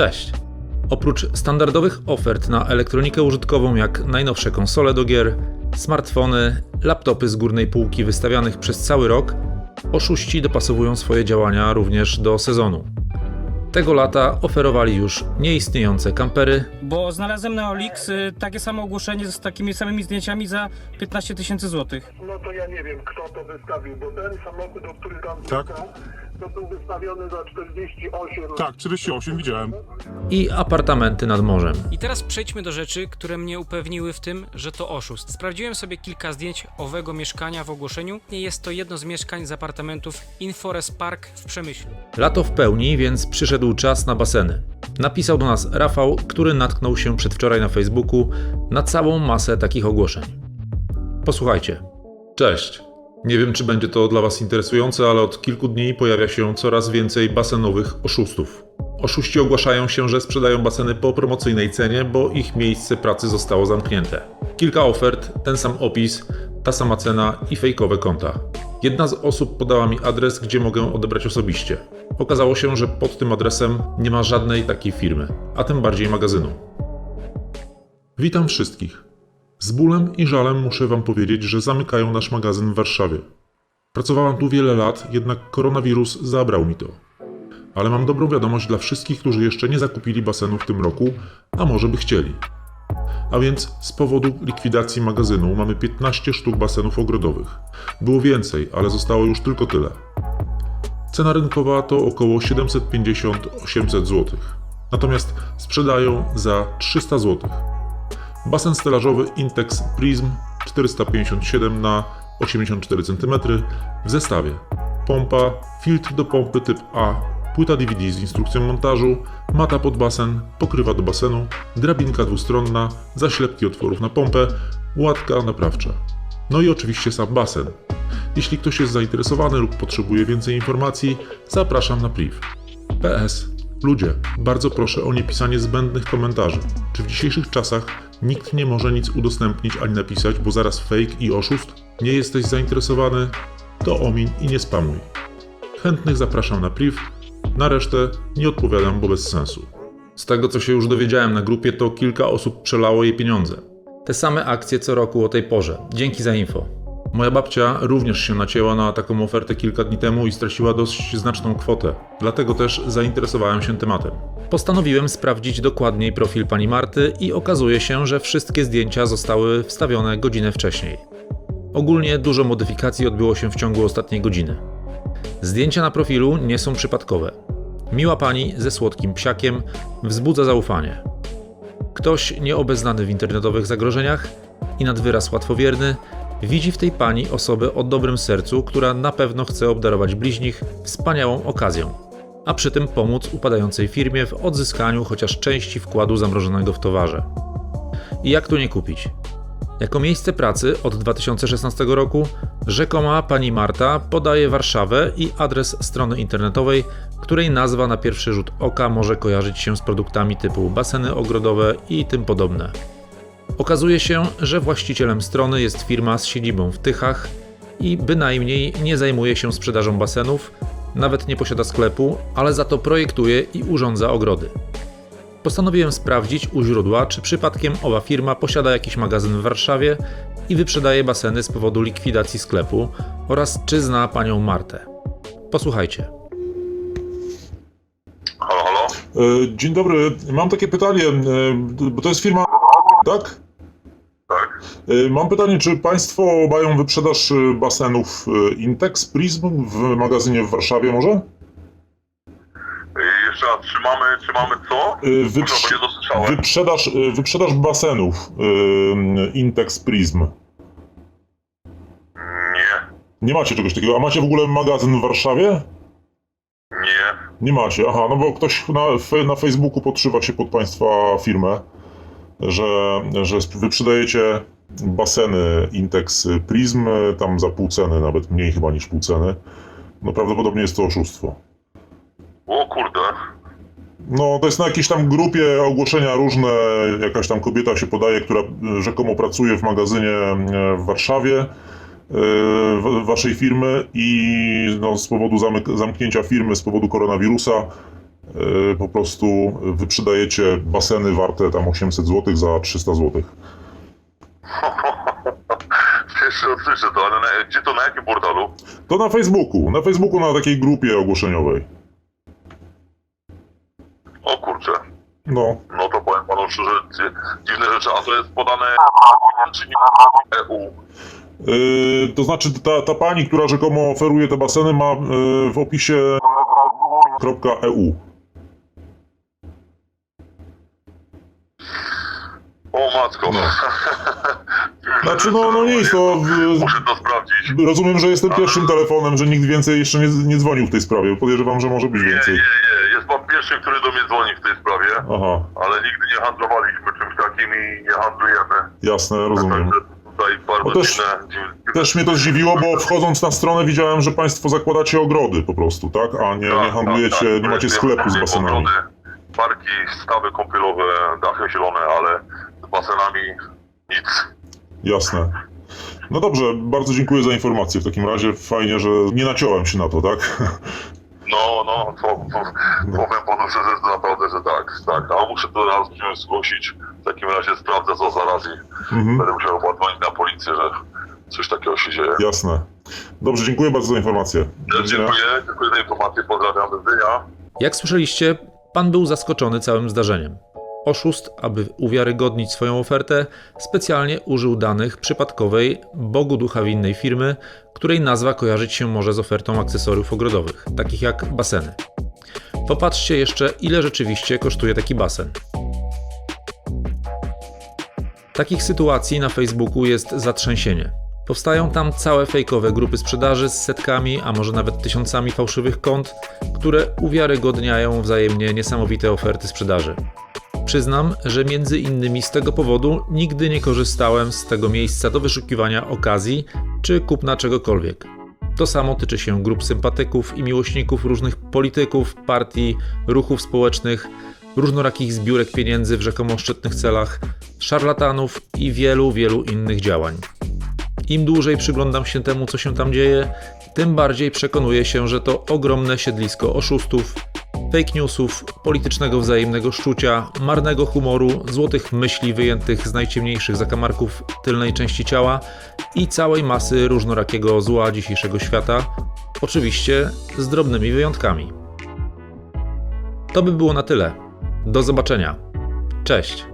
Cześć! Oprócz standardowych ofert na elektronikę użytkową jak najnowsze konsole do gier, smartfony, laptopy z górnej półki wystawianych przez cały rok, oszuści dopasowują swoje działania również do sezonu. Tego lata oferowali już nieistniejące kampery, Bo znalazłem na Olix y, takie samo ogłoszenie z takimi samymi zdjęciami za 15 tysięcy złotych. No to ja nie wiem, kto to wystawił, bo ten samochód, o który tam Tak. To był wystawiony za 48. Tak, 48 widziałem. i apartamenty nad morzem. I teraz przejdźmy do rzeczy, które mnie upewniły w tym, że to oszust. Sprawdziłem sobie kilka zdjęć owego mieszkania w ogłoszeniu. Nie jest to jedno z mieszkań z apartamentów Inforest Park w Przemyślu. Lato w pełni, więc przyszedł czas na baseny. Napisał do nas Rafał, który natknął się przedwczoraj na Facebooku na całą masę takich ogłoszeń. Posłuchajcie. Cześć. Nie wiem, czy będzie to dla Was interesujące, ale od kilku dni pojawia się coraz więcej basenowych oszustów. Oszuści ogłaszają się, że sprzedają baseny po promocyjnej cenie, bo ich miejsce pracy zostało zamknięte. Kilka ofert, ten sam opis, ta sama cena i fejkowe konta. Jedna z osób podała mi adres, gdzie mogę odebrać osobiście. Okazało się, że pod tym adresem nie ma żadnej takiej firmy, a tym bardziej magazynu. Witam wszystkich. Z bólem i żalem muszę Wam powiedzieć, że zamykają nasz magazyn w Warszawie. Pracowałam tu wiele lat, jednak koronawirus zabrał mi to. Ale mam dobrą wiadomość dla wszystkich, którzy jeszcze nie zakupili basenu w tym roku, a może by chcieli. A więc z powodu likwidacji magazynu mamy 15 sztuk basenów ogrodowych. Było więcej, ale zostało już tylko tyle. Cena rynkowa to około 750-800 zł. Natomiast sprzedają za 300 zł. Basen stelażowy Intex Prism 457 na 84 cm w zestawie. Pompa, filtr do pompy typ A, płyta DVD z instrukcją montażu, mata pod basen, pokrywa do basenu, drabinka dwustronna, zaślepki otworów na pompę, łatka naprawcza. No i oczywiście sam basen. Jeśli ktoś jest zainteresowany lub potrzebuje więcej informacji, zapraszam na priv. PS. Ludzie, bardzo proszę o niepisanie zbędnych komentarzy. Czy w dzisiejszych czasach nikt nie może nic udostępnić ani napisać, bo zaraz fake i oszust? Nie jesteś zainteresowany? To omiń i nie spamuj. Chętnych zapraszam na priv, na resztę nie odpowiadam, bo bez sensu. Z tego, co się już dowiedziałem na grupie, to kilka osób przelało jej pieniądze. Te same akcje co roku o tej porze. Dzięki za info. Moja babcia również się nacięła na taką ofertę kilka dni temu i straciła dość znaczną kwotę. Dlatego też zainteresowałem się tematem. Postanowiłem sprawdzić dokładniej profil pani Marty i okazuje się, że wszystkie zdjęcia zostały wstawione godzinę wcześniej. Ogólnie dużo modyfikacji odbyło się w ciągu ostatniej godziny. Zdjęcia na profilu nie są przypadkowe. Miła pani ze słodkim psiakiem wzbudza zaufanie. Ktoś nieobeznany w internetowych zagrożeniach i nad wyraz łatwowierny widzi w tej pani osobę o dobrym sercu, która na pewno chce obdarować bliźnich wspaniałą okazją, a przy tym pomóc upadającej firmie w odzyskaniu chociaż części wkładu zamrożonego w towarze. I jak tu nie kupić? Jako miejsce pracy od 2016 roku rzekoma pani Marta podaje Warszawę i adres strony internetowej, której nazwa na pierwszy rzut oka może kojarzyć się z produktami typu baseny ogrodowe i tym podobne. Okazuje się, że właścicielem strony jest firma z siedzibą w Tychach i bynajmniej nie zajmuje się sprzedażą basenów, nawet nie posiada sklepu, ale za to projektuje i urządza ogrody. Postanowiłem sprawdzić u źródła, czy przypadkiem owa firma posiada jakiś magazyn w Warszawie i wyprzedaje baseny z powodu likwidacji sklepu oraz czy zna panią Martę. Posłuchajcie. Halo, halo? E, Dzień dobry, mam takie pytanie, e, bo to jest firma, tak? Tak. E, Mam pytanie, czy Państwo mają wyprzedaż e, basenów e, Intex Prism w magazynie w Warszawie może? Y, Jeszcze raz, czy mamy, czy mamy co? Wyprz- bo nie dosłyszałem. wyprzedaż, wyprzedaż basenów Intex Prism. Nie, Nie macie czegoś takiego, a macie w ogóle magazyn w Warszawie? nie. Nie macie, aha, no bo ktoś na, na Facebooku podszywa się pod Państwa firmę, że, że wyprzedajecie baseny Intex Prism, tam za pół ceny, nawet mniej chyba niż pół ceny. No prawdopodobnie jest to oszustwo. O kurde. No, to jest na jakiejś tam grupie ogłoszenia różne, jakaś tam kobieta się podaje, która e, rzekomo pracuje w magazynie e, w Warszawie e, waszej firmy i no, z powodu zamknięcia firmy, z powodu koronawirusa po prostu wyprzedajecie baseny warte tam 800 zł za 300 zł. Pierwszy raz słyszę to, ale na, gdzie to, na jakim portalu? To na Facebooku, na Facebooku na takiej grupie ogłoszeniowej. O kurczę. No, No to powiem panu szczerze, dzi- dziwne rzeczy, a to jest podane czy nie EU. Yy, to znaczy ta, ta pani, która rzekomo oferuje te baseny ma yy, w opisie .eu. O matko. Znaczy no, no nic, to w, Muszę to sprawdzić. rozumiem, że jestem pierwszym telefonem, że nikt więcej jeszcze nie, nie dzwonił w tej sprawie. Podejrzewam, że może być Nie, nie, więcej. nie. Jest pan pierwszy, który do mnie dzwoni w tej sprawie, Aha, ale nigdy nie handlowaliśmy czymś takim i nie handlujemy. jasne, rozumiem. Także tutaj bardzo No też- dziwne. Też mnie to zdziwiło, bo wchodząc na stronę widziałem, że państwo zakładacie ogrody po prostu, tak? A nie, nie handlujecie, nie macie sklepu z basenami. Ogrody, Parki, stawy kąpielowe, dachy zielone, ale basenami nic. Jasne. No dobrze, bardzo dziękuję za informację. W takim razie fajnie, że nie naciąłem się na to, tak? No, no, to, to powiem panu szczerze, że naprawdę, że tak, tak. A muszę to raz zgłosić. W takim razie sprawdzę, co zaraz i Mhm. będę musiał dzwonić na policję, że coś takiego się dzieje. Jasne. Dobrze, dziękuję bardzo za informację. Widzenia. Dziękuję, dziękuję za informację, pozdrawiam, do widzenia. Jak słyszeliście, pan był zaskoczony całym zdarzeniem. Oszust, aby uwiarygodnić swoją ofertę, specjalnie użył danych przypadkowej Bogu ducha winnej firmy, której nazwa kojarzyć się może z ofertą akcesoriów ogrodowych, takich jak baseny. Popatrzcie jeszcze, ile rzeczywiście kosztuje taki basen. Takich sytuacji na Facebooku jest zatrzęsienie. Powstają tam całe fejkowe grupy sprzedaży z setkami, a może nawet tysiącami fałszywych kont, które uwiarygodniają wzajemnie niesamowite oferty sprzedaży. Przyznam, że między innymi z tego powodu nigdy nie korzystałem z tego miejsca do wyszukiwania okazji czy kupna czegokolwiek. To samo tyczy się grup sympatyków i miłośników różnych polityków, partii, ruchów społecznych, różnorakich zbiórek pieniędzy w rzekomo szczytnych celach, szarlatanów i wielu, wielu innych działań. Im dłużej przyglądam się temu, co się tam dzieje, tym bardziej przekonuję się, że to ogromne siedlisko oszustów, fake newsów, politycznego wzajemnego szczucia, marnego humoru, złotych myśli wyjętych z najciemniejszych zakamarków tylnej części ciała i całej masy różnorakiego zła dzisiejszego świata, oczywiście z drobnymi wyjątkami. To by było na tyle. Do zobaczenia. Cześć.